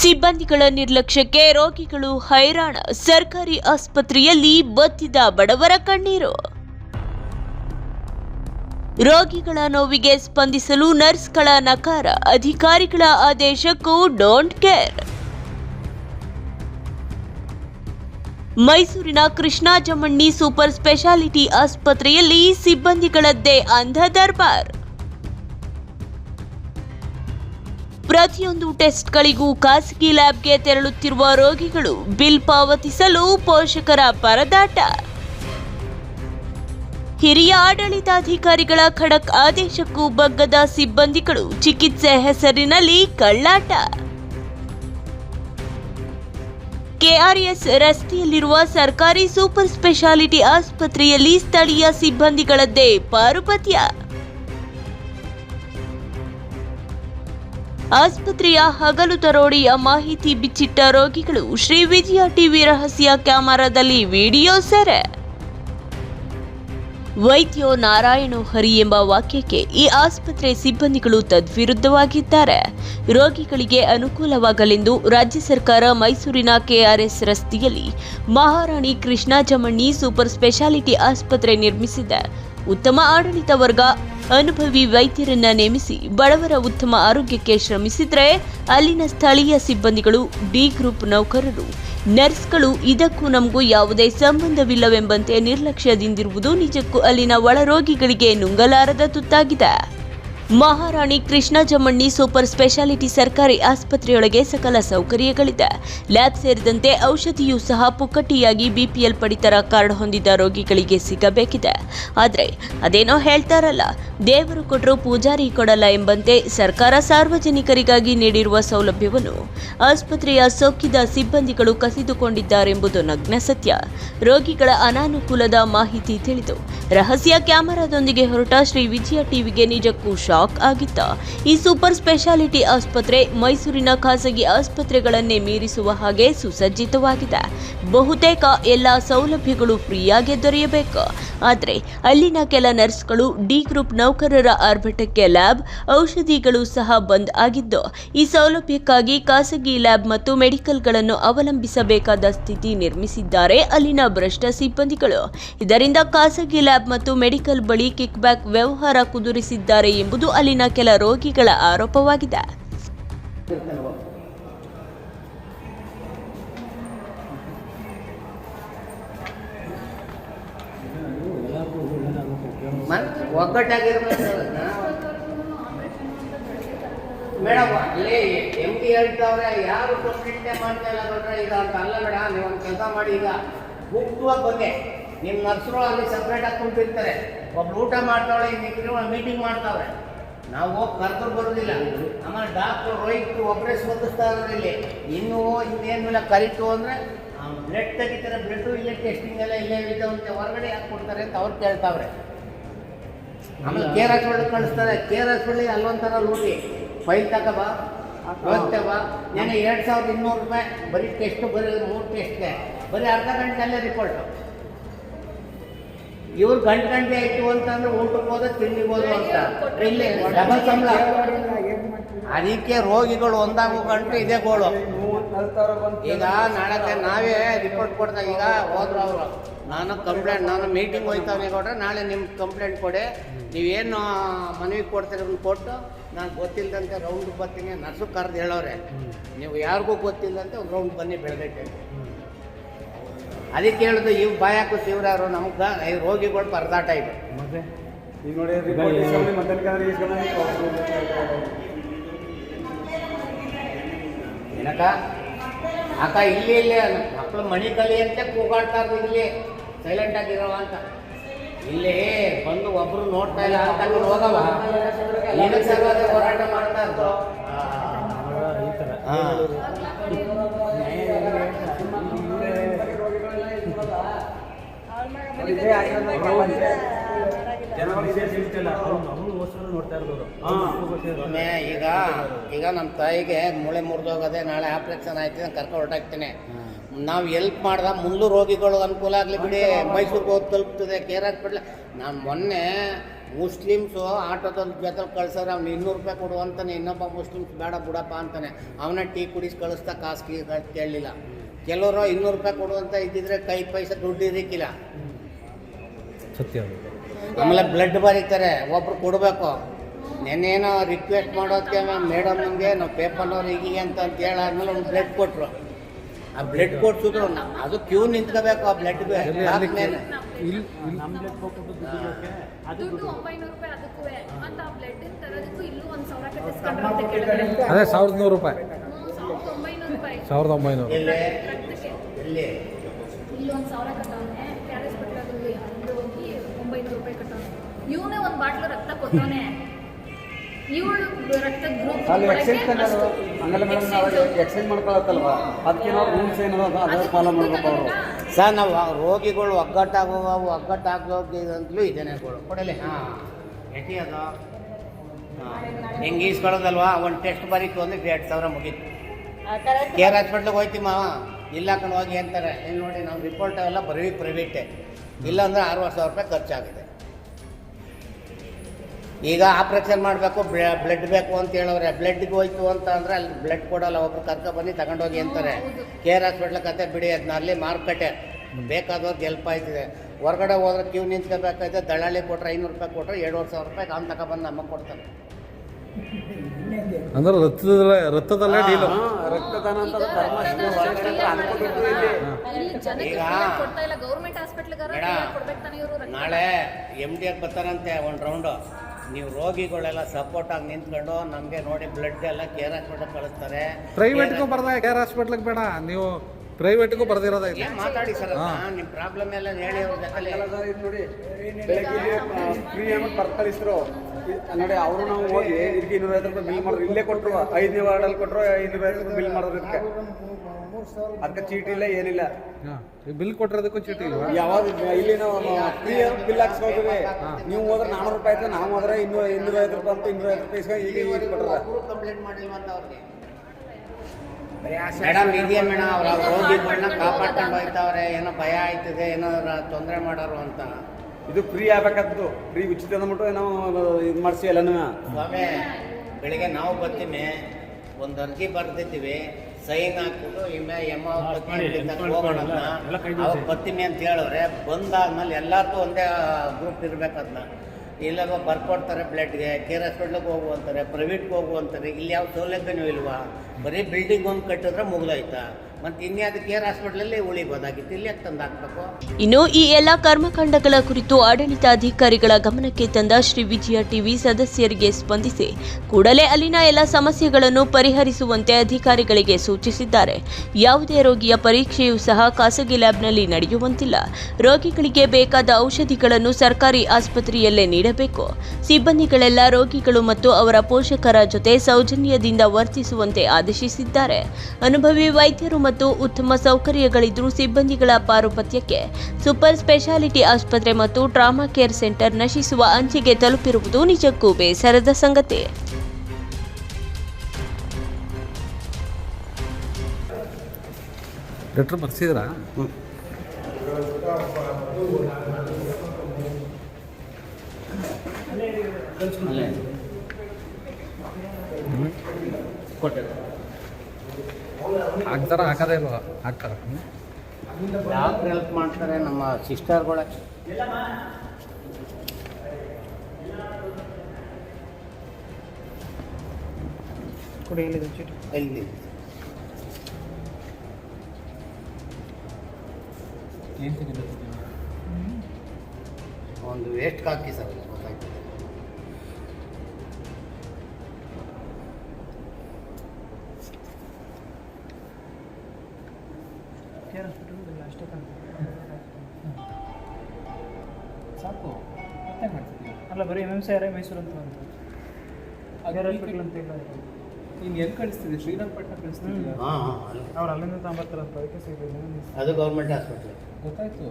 ಸಿಬ್ಬಂದಿಗಳ ನಿರ್ಲಕ್ಷ್ಯಕ್ಕೆ ರೋಗಿಗಳು ಹೈರಾಣ. ಸರ್ಕಾರಿ ಆಸ್ಪತ್ರೆಯಲ್ಲಿ ಬತ್ತಿದ ಬಡವರ ಕಣ್ಣೀರು. ರೋಗಿಗಳ ನೋವಿಗೆ ಸ್ಪಂದಿಸಲು ನರ್ಸ್ಗಳ ನಕಾರ. ಅಧಿಕಾರಿಗಳ ಆದೇಶಕ್ಕೂ ಡೋಂಟ್ ಕೇರ್. ಮೈಸೂರಿನ ಕೃಷ್ಣಾಜಮಣ್ಣಿ ಸೂಪರ್ ಸ್ಪೆಷಾಲಿಟಿ ಆಸ್ಪತ್ರೆಯಲ್ಲಿ ಸಿಬ್ಬಂದಿಗಳದ್ದೇ ಅಂಧ ದರ್ಬಾರ್. ಪ್ರತಿಯೊಂದು ಟೆಸ್ಟ್ಗಳಿಗೂ ಖಾಸಗಿ ಲ್ಯಾಬ್ಗೆ ತೆರಳುತ್ತಿರುವ ರೋಗಿಗಳು ಬಿಲ್ ಪಾವತಿಸಲು ಪೋಷಕರ ಪರದಾಟ. ಹಿರಿಯ ಆಡಳಿತಾಧಿಕಾರಿಗಳ ಖಡಕ್ ಆದೇಶಕ್ಕೂ ಬಗ್ಗದ ಸಿಬ್ಬಂದಿಗಳು ಚಿಕಿತ್ಸೆ ಹೆಸರಿನಲ್ಲಿ ಕಳ್ಳಾಟ. ಕೆಆರ್ಎಸ್ ರಸ್ತೆಯಲ್ಲಿರುವ ಸರ್ಕಾರಿ ಸೂಪರ್ ಸ್ಪೆಷಾಲಿಟಿ ಆಸ್ಪತ್ರೆಯಲ್ಲಿ ಸ್ಥಳೀಯ ಸಿಬ್ಬಂದಿಗಳದ್ದೇ ಪಾರುಪತ್ಯ. ಆಸ್ಪತ್ರೆಯ ಹಗಲು ತರೋಡಿಯ ಮಾಹಿತಿ ಬಿಚ್ಚಿಟ್ಟ ರೋಗಿಗಳು ಶ್ರೀ ವಿಜಯ ಟಿವಿ ರಹಸ್ಯ ಕ್ಯಾಮೆರಾದಲ್ಲಿ ವಿಡಿಯೋ ಸೆರೆ. ವೈದ್ಯೋ ನಾರಾಯಣೋ ಹರಿ ಎಂಬ ವಾಕ್ಯಕ್ಕೆ ಈ ಆಸ್ಪತ್ರೆ ಸಿಬ್ಬಂದಿಗಳು ತದ್ವಿರುದ್ಧವಾಗಿದ್ದಾರೆ. ರೋಗಿಗಳಿಗೆ ಅನುಕೂಲವಾಗಲೆಂದು ರಾಜ್ಯ ಸರ್ಕಾರ ಮೈಸೂರಿನ ಕೆಆರ್ಎಸ್ ರಸ್ತೆಯಲ್ಲಿ ಮಹಾರಾಣಿ ಕೃಷ್ಣಾಜಮಣ್ಣಿ ಸೂಪರ್ ಸ್ಪೆಷಾಲಿಟಿ ಆಸ್ಪತ್ರೆ ನಿರ್ಮಿಸಿದೆ. ಉತ್ತಮ ಆಡಳಿತ ವರ್ಗ ಅನುಭವಿ ವೈದ್ಯರನ್ನ ನೇಮಿಸಿ ಬಡವರ ಉತ್ತಮ ಆರೋಗ್ಯಕ್ಕೆ ಶ್ರಮಿಸಿದ್ರೆ ಅಲ್ಲಿನ ಸ್ಥಳೀಯ ಸಿಬ್ಬಂದಿಗಳು ಡಿ ಗ್ರೂಪ್ ನೌಕರರು, ನರ್ಸ್ಗಳು, ಇದಕ್ಕೂ ನಮಗೂ ಯಾವುದೇ ಸಂಬಂಧವಿಲ್ಲವೆಂಬಂತೆ ನಿರ್ಲಕ್ಷ್ಯದಿಂದಿರುವುದು ನಿಜಕ್ಕೂ ಅಲ್ಲಿನ ಒಳರೋಗಿಗಳಿಗೆ ನುಂಗಲಾರದ ತುತ್ತಾಗಿದೆ. ಮಹಾರಾಣಿ ಕೃಷ್ಣ ಜಮ್ಮಣ್ಣಿ ಸೂಪರ್ ಸ್ಪೆಷಾಲಿಟಿ ಸರ್ಕಾರಿ ಆಸ್ಪತ್ರೆಯೊಳಗೆ ಸಕಲ ಸೌಕರ್ಯಗಳಿದೆ. ಲ್ಯಾಬ್ ಸೇರಿದಂತೆ ಔಷಧಿಯೂ ಸಹ ಪುಕ್ಕಟ್ಟಿಯಾಗಿ ಬಿಪಿಎಲ್ ಪಡಿತರ ಕಾರ್ಡ್ ಹೊಂದಿದ ರೋಗಿಗಳಿಗೆ ಸಿಗಬೇಕಿದೆ. ಆದರೆ ಅದೇನೋ ಹೇಳ್ತಾರಲ್ಲ, ದೇವರು ಕೊಟ್ಟರು ಪೂಜಾರಿ ಕೊಡಲ್ಲ ಎಂಬಂತೆ ಸರ್ಕಾರ ಸಾರ್ವಜನಿಕರಿಗಾಗಿ ನೀಡಿರುವ ಸೌಲಭ್ಯವನ್ನು ಆಸ್ಪತ್ರೆಯ ಸೋಕಿದ ಸಿಬ್ಬಂದಿಗಳು ಕಸಿದುಕೊಂಡಿದ್ದಾರೆಂಬುದು ನಗ್ನ ಸತ್ಯ. ರೋಗಿಗಳ ಅನಾನುಕೂಲದ ಮಾಹಿತಿ ತಿಳಿದು ರಹಸ್ಯ ಕ್ಯಾಮೆರಾದೊಂದಿಗೆ ಹೊರಟ ಶ್ರೀ ವಿಜಯ ಟಿವಿಗೆ ನಿಜಕ್ಕೂ ಆಗಿತ್ತ. ಈ ಸೂಪರ್ ಸ್ಪೆಷಾಲಿಟಿ ಆಸ್ಪತ್ರೆ ಮೈಸೂರಿನ ಖಾಸಗಿ ಆಸ್ಪತ್ರೆಗಳನ್ನೇ ಮೀರಿಸುವ ಹಾಗೆ ಸುಸಜ್ಜಿತವಾಗಿದೆ. ಬಹುತೇಕ ಎಲ್ಲ ಸೌಲಭ್ಯಗಳು ಫ್ರೀಯಾಗಿ ದೊರೆಯಬೇಕು. ಆದರೆ ಅಲ್ಲಿನ ಕೆಲ ನರ್ಸ್ಗಳು, ಡಿ ಗ್ರೂಪ್ ನೌಕರರ ಆರ್ಭಟಕ್ಕೆ ಲ್ಯಾಬ್ ಔಷಧಿಗಳು ಸಹ ಬಂದ್ ಆಗಿದ್ದು, ಈ ಸೌಲಭ್ಯಕ್ಕಾಗಿ ಖಾಸಗಿ ಲ್ಯಾಬ್ ಮತ್ತು ಮೆಡಿಕಲ್ಗಳನ್ನು ಅವಲಂಬಿಸಬೇಕಾದ ಸ್ಥಿತಿ ನಿರ್ಮಿಸಿದ್ದಾರೆ ಅಲ್ಲಿನ ಭ್ರಷ್ಟ ಸಿಬ್ಬಂದಿಗಳು. ಇದರಿಂದ ಖಾಸಗಿ ಲ್ಯಾಬ್ ಮತ್ತು ಮೆಡಿಕಲ್ ಬಳಿ ಕಿಕ್ ಬ್ಯಾಕ್ ವ್ಯವಹಾರ ಕುದುರಿಸಿದ್ದಾರೆ ಎಂಬುದು ಅಲ್ಲಿನ ಕೆಲ ರೋಗಿಗಳ ಆರೋಪವಾಗಿದೆ. ಮೇಡಮ್, ಅಲ್ಲಿ ಎಂ ಪಿ ಹೇಳ್ತಾವ್ರೆ, ಯಾರು ಕಂಪ್ಲೇಂಟೇ ಮಾಡ್ತಾ ಇಲ್ಲ ನೋಡ್ರೆ, ಈಗ ಅಂತ ಅಲ್ಲ ಮೇಡಮ್, ನೀವು ಒಂದು ಕೆಲಸ ಮಾಡಿ, ಈಗ ಮುಕ್ತವಾಗಿ ಬಗ್ಗೆ ನಿಮ್ಮ ನರ್ಸ್ಗಳು ಅಲ್ಲಿ ಸಪ್ರೇಟ್ ಆಗಿ ಕುಂತಿರ್ತಾರೆ. ಒಬ್ರು ಊಟ ಮಾಡ್ತಾವಳೆ ಮೀಟಿಂಗ್ ಮಾಡ್ತಾವ್ರೆ. ನಾವು ಹೋಗಿ ಕರ್ಕೊಂಡು ಬರೋದಿಲ್ಲ. ಆಮೇಲೆ ಡಾಕ್ಟ್ರು ರೋಹಿತ್ ಒಬ್ಬರೇ ಇರೋದಿಲ್ಲ. ಇಲ್ಲಿ ಇನ್ನೂ ಇನ್ನೇನಿಲ್ಲ ಕರಿತು ಅಂದರೆ ಬ್ಲಡ್ ತೆಗಿತಾರೆ ಬ್ಲಡ್ಡು ಇಲ್ಲೇ ಟೆಸ್ಟಿಂಗ್ ಎಲ್ಲ ಇಲ್ಲೇ ಇದ್ದಾವಂತೆ ಹೊರಗಡೆ ಯಾಕೆ ಕೊಡ್ತಾರೆ ಅಂತ ಅವ್ರು ಕೇಳ್ತಾವ್ರೆ. ಆಮೇಲೆ ಕೇರ್ ಹಾಕೊಂಡು ಕಳಿಸ್ತಾರೆ. ಕೇರ್ ಹಾಕೊಳ್ಳಿ ಅಲ್ಲೊಂಥರ ಲೂಟಿ. ಫೈಲ್ ತಗೋಬಾ ಬಾ ನೆನೆ ಎರಡು ಸಾವಿರದ ಇನ್ನೂರು ರೂಪಾಯಿ ಬರೀ ಟೆಸ್ಟ್ ಬರೀ ಮೂರು ಟೆಸ್ಟ್ಗೆ ಬರೀ ಅರ್ಧ ಗಂಟೆಯಲ್ಲೇ ರಿಪೋರ್ಟು ಇವ್ರು ಗಂಟೆ ಗಂಟೆ ಆಯ್ತು ಅಂತಂದ್ರೆ ಊಟಕ್ಕೆ ಹೋದ ತಿಂಡಿಗೆ ಅಂತ. ಡಬಲ್ ಸಂಬಳ. ಅದಕ್ಕೆ ರೋಗಿಗಳು ಒಂದಾಗು ಗಂಟು ಇದೇ ಗೋಳು. ಈಗ ನಾಳೆ ನಾವೇ ರಿಪೋರ್ಟ್ ಕೊಡ್ದಾಗ ಈಗ ಹೋದ್ರು ಅವರು. ನಾನು ಕಂಪ್ಲೇಂಟ್ ನಾನು ಮೀಟಿಂಗ್ ಹೋಯ್ತಾವೆ ಕೊಟ್ರೆ ನಾಳೆ ನಿಮ್ಗೆ ಕಂಪ್ಲೇಂಟ್ ಕೊಡಿ. ನೀವೇನು ಮನವಿ ಕೊಡ್ತೀರಿ ಕೊಟ್ಟು ನಾನು ಗೊತ್ತಿಲ್ಲದಂತೆ ರೌಂಡ್ ಬರ್ತೀನಿ. ನರ್ಸು ಕರೆದು ಹೇಳೋರೆ. ನೀವು ಯಾರಿಗೂ ಗೊತ್ತಿಲ್ಲದಂತೆ ಒಂದು ರೌಂಡ್ ಬನ್ನಿ ಬೆಳಗ್ಗೆ ಅದಕ್ಕೆ ಹೇಳೋದು ಇವ್ ಬಾಯ್ ಹಾಕೋ ಇವ್ರು ನಮ್ಗೆ ರೋಗಿಗಳು ಪರದಾಟ ಇದೆ. ಮತ್ತೆ? ಈಗ ನೋಡಿ ರಿಪೋರ್ಟ್ ಇಸ್ಕೊಂಡು ಮತ್ತೆ ಇಸ್ಕೊಂಡು ಏನಕ್ಕ? ಅಕ್ಕ ಇಲ್ಲಿ ಇಲ್ಲಿ ಮಕ್ಕಳು ಮಣಿ ಅಂತ ಕೂಗಾಡ್ತಾರೆ ಇಲ್ಲಿ. ಸೈಲೆಂಟ್ ಆಗಿರೋ ಅಂತ. ಇಲ್ಲಿ ಬಂದು ಒಬ್ರು ನೋಡ್ತಾ ಇಲ್ಲ ಅಂತ ಹೋಗವ. ಏನಕ್ಕೆ ಸರ್ವಾದ ಹೋರಾಟ ಮಾಡ್ತಾ ಇದ್ದು ಈ ತರ. ಹಾ. ಜನ ವಿಷಯ ತಿಳಿತಿಲ್ಲ ಅವ್ರು ಅವ್ರು ಹೊಸರು ನೋಡ್ತಾ ಇರೋದು ಒಮ್ಮೆ ಈಗ ಈಗ ನಮ್ಮ ತಾಯಿಗೆ ಮೂಳೆ ಮುರಿದೋಗದೆ ನಾಳೆ ಆಪ್ರೇಷನ್ ಆಯ್ತು ನಾನು ಕರ್ಕೊಂಡು ಹೊರಟಾಗ್ತೀನಿ ನಾವು ಎಲ್ಪ್ ಮಾಡ್ದ ಮುಂದೂ ರೋಗಿಗಳು ಅನುಕೂಲ ಆಗಲಿ ಬಿಡಿ. ಮೈಸೂರಿಗೆ ಹೋಗಿ ತಲುಪ್ತದೆ ಕೇರ್ ಹಾಸ್ಪಿಟ್ಲ್. ನಾನು ಮೊನ್ನೆ ಮುಸ್ಲಿಮ್ಸು ಆಟೋದಲ್ಲಿ ಜೊತೆ ಕಳ್ಸೋರು, ಅವ್ನು ಇನ್ನೂರು ರೂಪಾಯಿ ಕೊಡು ಅಂತಾನೆ, ಇನ್ನೊಬ್ಬ ಮುಸ್ಲಿಮ್ಸ್ ಬೇಡ ಬಿಡಪ್ಪ ಅಂತಾನೆ. ಅವನ ಟೀ ಕುಡಿಸಿ ಕಳಿಸ್ತಾ ಕಾಸು ಕೇಳಲಿಲ್ಲ. ಕೆಲವರು ಇನ್ನೂರು ರೂಪಾಯಿ ಕೊಡುವಂತ ಇದ್ದಿದ್ರೆ ಕೈ ಪೈಸೆ ದುಡ್ಡು ಇರಕ್ಕಿಲ್ಲ ಸತ್ಯ ಹೋಗಿದೆ ಆಮೇಲೆ ಬ್ಲಡ್ ಬರೀತಾರೆ ಒಬ್ರು ಕೊಡಬೇಕು. ನೆನ್ನೇನೋ ರಿಕ್ವೆಸ್ಟ್ ಮಾಡೋದಕ್ಕೆ ಮೇಡಮ್ ನಮಗೆ ನಾವು ಪೇಪರ್ನವ್ರು ಹೀಗೆ ಅಂತ ಅಂತ ಹೇಳಾದ್ಮೇಲೆ ಒಂದು ಬ್ಲಡ್ ಕೊಟ್ಟರು ಆ ಬ್ಲಡ್ ಕೊಡ್ಸಿದ್ರು ಅದು ಕ್ಯೂ ನಿಂತ್ಕೋಬೇಕು ಆ ಬ್ಲಡ್ ಅದೇ ಸಾವಿರದ ನೂರು ರೂಪಾಯಿ. ಸಾವಿರದ ಒಂಬೈನೂರು ಇಲ್ಲಿ ಇವನೇ ಒಂದು ಬಾಟ್ಲು ರಕ್ತ ಕೊಟ್ಟವನೆ. ಇವಳು ರಕ್ತ ಗ್ರೂಪ್ ಅಲ್ಲಿ ಎಕ್ಸ್ಚೇಂಜ್ ತಾನೆ ಅದು ಹಂಗಲ್ಲ ಮೇಡಮ್ ನಾವು ಎಕ್ಸ್ಚೇಂಜ್ ಮಾಡ್ಕೊಳತ್ತಲ್ವ? ಅದಕ್ಕೆ ನಾವು ರೂಲ್ಸ್ ಏನೋ ಅದೇ ಫಾಲೋ ಮಾಡ್ಬೇಕು ಅವರು. ಸರ್ ನಾವು ರೋಗಿಗಳು ಒಗ್ಗಟ್ಟಾಗುವವು ಒಗ್ಗಟ್ಟಾಗೋದಂತಲೂ ಇದೇನೆ ಕೊಡು. ಕೊಡಲಿ ಹಾಂ. ಎಟಿ ಅದು? ಹಾಂ. ಹೆಂಗೆ ಈಸ್ಕೊಳ್ಳೋದಲ್ವಾ? ಒಂದು ಟೆಸ್ಟ್ ಬರೀತು ಅಂದ್ರೆ ಎರಡು ಸಾವಿರ ಮುಗೀತು. ಕೇರ್ ಹಾಸ್ಪಿಟ್ಲಿಗೆ ಹೋಯ್ತಿ ಮಾವ ಇಲ್ಲ ಕಂಡು ಹೋಗಿ ಅಂತಾರೆ. ಇಲ್ಲಿ ನೋಡಿ ನಾವು ರಿಪೋರ್ಟ್ ಅವೆಲ್ಲ ಬರೀ ಪ್ರೈವೇಟೇ ಇಲ್ಲಾಂದ್ರೆ ಆರೂವರೆ ಸಾವಿರ ರೂಪಾಯಿ ಖರ್ಚಾಗಿದೆ ಈಗ ಆಪ್ರೇಷನ್ ಮಾಡಬೇಕು ಬ್ಲಡ್ ಬೇಕು ಅಂತ ಹೇಳೋರೆ. ಬ್ಲಡ್ಗೆ ಹೋಯ್ತು ಅಂತ ಅಂದರೆ ಅಲ್ಲಿ ಬ್ಲಡ್ ಕೊಡಲ್ಲ ಒಬ್ರು ಕರ್ಕೊ ಬನ್ನಿ ತಗೊಂಡೋಗಿ ಅಂತಾರೆ. ಕೇರ್ ಹಾಸ್ಪಿಟ್ಲ್ ಕತೆ ಬಿಡಿ ಅದನ್ನ ಅಲ್ಲಿ ಮಾರುಕಟ್ಟೆ. ಬೇಕಾದವ್ರಿಗೆ ಹೆಲ್ಪ್ ಆಯ್ತಿದೆ. ಹೊರಗಡೆ ಹೋದ್ರೆ ಕ್ಯೂ ನಿಂತ್ಕೋಬೇಕಾಯ್ತು ದಳ್ಳಾಳಿ ಕೊಟ್ಟರೆ ಐನೂರು ರೂಪಾಯಿ ಕೊಟ್ಟರೆ ಎರಡುವರೆ ಸಾವಿರ ರೂಪಾಯಿ ಅವ್ನು ತಗೊಬಂದು ನಮಗೆ ಕೊಡ್ತಾರೆ. ಅಂದ್ರೆ ರಕ್ತದಲ್ಲೇ ರಕ್ತದಲ್ಲೇ ಡೀಲು. ರಕ್ತದಾನ ಈಗ- ಕೊಡ್ತಾ ಇಲ್ಲ ಗೌರ್ಮೆಂಟ್ ಹಾಸ್ಪಿಟ್ಲ್ಗಾರ ಬೇಡ. ತಾನೆ ಇವರು ನಾಳೆ ಎಂ ಡಿ ಬರ್ತಾರಂತೆ ಒಂದು ರೌಂಡು ನೀವು ರೋಗಿಗಳೆಲ್ಲ ಸಪೋರ್ಟ್ ಆಗಿ ನಿಂತ್ಕೊಂಡು ನಮಗೆ ನೋಡಿ ಬ್ಲಡ್ ಎಲ್ಲ ಕೇರ್ ಹಾಸ್ಪಿಟಲ್ ಕಳಿಸ್ತಾರೆ. ಪ್ರೈವೇಟ್ಗೂ ಬರ್ದ ಕೇರ್ ಹಾಸ್ಪಿಟ್ಲಿಗೆ ಬೇಡ. ನೀವು ಪ್ರೈವೇಟ್ಗೂ ಬರ್ದಿರೋದ ಇಲ್ಲ. ಏನ್ ಮಾತಾಡಿ ಸರ್ ನಿಮ್ಮ ಪ್ರಾಬ್ಲಮ್ ಎಲ್ಲ ಹೇಳಿ ಅವ್ರ ಜೊತೆಲಿ. ಸರ್ ಇದು ನೋಡಿ ಫ್ರೀ ಅಮೌಂಟ್ ಬರ್ತಾ ನೋಡಿ ಅವರು ನಾವು ಹೋಗಿ ಇದಕ್ಕೆ ಇನ್ನೂರೈವತ್ತು ರೂಪಾಯಿ ಬಿಲ್ ಮಾಡಿದ್ರು ಇಲ್ಲೇ ಕೊಟ್ಟರು ಐದನೇ ವಾರ್ಡಲ್ಲಿ ಕೊಟ್ಟರು ಐನೂರೈವತ್ತು ರೂಪಾಯಿ ಬಿಲ್ ಮಾಡೋದಕ್ಕೆ ಇದಕ್ಕೆ. ಅದಕ್ಕೆ ಚೀಟಿ ಇಲ್ಲ ಏನಿಲ್ಲ. ಬಿಲ್ ಕೊಟ್ಟಿರೋದಕ್ಕೂ ಚೀಟಿ ಇಲ್ವಾ? ಯಾವಾಗ ಇಲ್ಲಿ ನಾವು ಫ್ರೀ ಬಿಲ್ ಹಾಕ್ಸ್ಕೊಳ್ತೀವಿ ನೀವು ಹೋದ್ರೆ ನಾನ್ನೂರು ರೂಪಾಯಿ ಆಯ್ತು ನಾವು ಹೋದ್ರೆ ಇನ್ನೂರ ಇನ್ನೂರೈವತ್ತು ರೂಪಾಯಿ ಅಂತ ಇನ್ನೂರೈವತ್ತು ರೂಪಾಯಿ ಇಸ್ಕೊಂಡು ಈಗ ಈಗ ಕೊಟ್ಟರೆ ಕಂಪ್ಲೇಂಟ್ ಮಾಡಿಲ್ವ ಅಂತ ಅವ್ರಿಗೆ ಮೇಡಮ್ ಇದೆಯಾ ಮೇಡಮ್? ಅವ್ರ ರೋಗಿಗಳನ್ನ ಕಾಪಾಡ್ಕೊಂಡು ಹೋಯ್ತವ್ರೆ. ಏನೋ ಭಯ ಆಯ್ತದೆ ಏನೋ ತೊಂದರೆ ಮಾಡೋರು ಅಂತ. ಇದು ಫ್ರೀ ಆಗ್ಬೇಕದ್ದು ಫ್ರೀ ಉಚಿತ ಅಂದ್ಬಿಟ್ಟು ನಾವು ಇದು ಮಾಡಿಸಿ ಎಲ್ಲನೂ. ಸ್ವಾಮಿ ಬೆಳಿಗ್ಗೆ ನಾವು ಬರ್ತೀನಿ ಒಂದು ಅರ್ಜಿ ಬರ್ದಿದ್ದೀವಿ. ಸೈನ್ ಹಾಕ್ಬಿಟ್ಟು ಇಮ್ಮೆ ಎಮ್ಮ ಹೋಗೋಣ ಅವಾಗ ಬರ್ತೀನಿ ಅಂತ ಹೇಳಿದ್ರೆ ಬಂದಾದ್ಮೇಲೆ ಎಲ್ಲರಿಗೂ ಒಂದೇ ಗ್ರೂಪ್ ಇರ್ಬೇಕದ್ನ ಇಲ್ಲಾಗ ಇಲ್ಲ ಬರ್ಕೊಡ್ತಾರೆ ಬ್ಲಡ್ಗೆ ಆರ್ ಹಾಸ್ಪಿಟ್ಲಿಗೆ ಹೋಗು ಅಂತಾರೆ ಪ್ರೈವೇಟ್ಗೆ ಹೋಗು ಅಂತಾರೆ. ಇಲ್ಲಿ ಯಾವ ಸೌಲಭ್ಯನೂ ಇಲ್ವಾ? ಬರೀ ಬಿಲ್ಡಿಂಗ್ ಒಂದು ಕಟ್ಟಿದ್ರೆ ಮುಗ್ದೋಯ್ತಾ? ಇನ್ನು ಈ ಎಲ್ಲ ಕರ್ಮಕಾಂಡಗಳ ಕುರಿತು ಆಡಳಿತಾಧಿಕಾರಿಗಳ ಗಮನಕ್ಕೆ ತಂದ ಶ್ರೀ ವಿಜಯ ಟಿವಿ ಸದಸ್ಯರಿಗೆ ಸ್ಪಂದಿಸಿ, ಕೂಡಲೇ ಅಲ್ಲಿನ ಎಲ್ಲ ಸಮಸ್ಯೆಗಳನ್ನು ಪರಿಹರಿಸುವಂತೆ ಅಧಿಕಾರಿಗಳಿಗೆ ಸೂಚಿಸಿದ್ದಾರೆ. ಯಾವುದೇ ರೋಗಿಯ ಪರೀಕ್ಷೆಯೂ ಸಹ ಖಾಸಗಿ ಲ್ಯಾಬ್ನಲ್ಲಿ ನಡೆಯುವಂತಿಲ್ಲ. ರೋಗಿಗಳಿಗೆ ಬೇಕಾದ ಔಷಧಿಗಳನ್ನು ಸರ್ಕಾರಿ ಆಸ್ಪತ್ರೆಯಲ್ಲೇ ನೀಡಬೇಕು. ಸಿಬ್ಬಂದಿಗಳೆಲ್ಲ ರೋಗಿಗಳು ಮತ್ತು ಅವರ ಪೋಷಕರ ಜೊತೆ ಸೌಜನ್ಯದಿಂದ ವರ್ತಿಸುವಂತೆ ಆದೇಶಿಸಿದ್ದಾರೆ. ಅನುಭವಿ ವೈದ್ಯರು ಉತ್ತಮ ಸೌಕರ್ಯಗಳಿದ್ರೂ ಸಿಬ್ಬಂದಿಗಳ ಪಾರುಪತ್ಯಕ್ಕೆ ಸೂಪರ್ ಸ್ಪೆಷಾಲಿಟಿ ಆಸ್ಪತ್ರೆ ಮತ್ತು ಟ್ರಾಮಾ ಕೇರ್ ಸೆಂಟರ್ ನಶಿಸುವ ಅಂಚಿಗೆ ತಲುಪಿರುವುದು ನಿಜಕ್ಕೂ ಬೇಸರದ ಸಂಗತಿ. ಲೆಟ್ರ್ ಬರ್ಸಿದ್ರಾ? ಹಾಕ್ತಾರ ಹಾಕದೇ ಇಲ್ವ? ಹಾಕ್ತಾರ. ಯಾರು ಹೆಲ್ಪ್ ಮಾಡ್ತಾರೆ ನಮ್ಮ ಸಿಸ್ಟರ್ಗಳೇ ಎಲ್ಲಿ? ಒಂದು ವೇಸ್ಟ್ ಹಾಕಿ ಸರ್. ಗೊತ್ತಾಯ್ತು ಸಾಕು. ಮತ್ತೆ ಮಾಡ್ತಿದ್ದೀವಿ ಅಲ್ಲ ಬರೀ M M C R I Mysuru ಅಂತ ಬಂತು ಅದೇ ಹಾಸ್ಪಿಟಲ್ ಅಂತ ಇಲ್ಲ ನೀನು ಎಲ್ಲಿ ಕಳಿಸ್ತಿದ್ದೆ ಶ್ರೀರಂಗಪಟ್ಟಣ ಕಳಿಸ್ತಿದ್ದೆ ಹಾಂ ಹಾಂ ಅಲ್ಲಿ ಅವ್ರು ಅಲ್ಲಿಂದ ತಗೊಂಬರ್ತಾರಂತ ಅದಕ್ಕೆ ಸಿಗೋದು ಅದು ಗೌರ್ಮೆಂಟ್ ಹಾಸ್ಪಿಟ್ಲ್ ಗೊತ್ತಾಯ್ತು.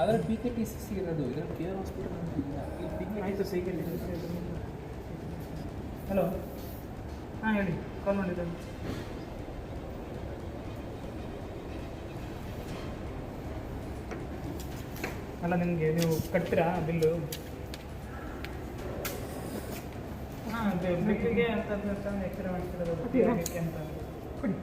ಆದರೆ P K T C C ಇರೋದು ಇದರಲ್ಲಿ ಕೆ ಆರ್ ಹಾಸ್ಪಿಟಲ್ ಅಂತ ಇಲ್ಲ ಇಲ್ಲಿ ಪಿ ಕೆ ಆಯಿತು ಸಿಗಲಿ ಹಲೋ ಹಾಂ ಹೇಳಿ. ಕಾಲ್ ಮಾಡಿದ್ದೆ ಅಲ್ಲ ನಿಮಗೆ ನೀವು ಕಟ್ತೀರಾ ಬಿಲ್ಲು? ಹಾಂ ಬ್ರಿಕ್ಕಿಗೆ ಅಂತಂದ್ರೆ ಎಕ್ಸ್ರೇ ಮಾಡಿಸಿರೋದು ಅಂತ. ಕೊಡಿ.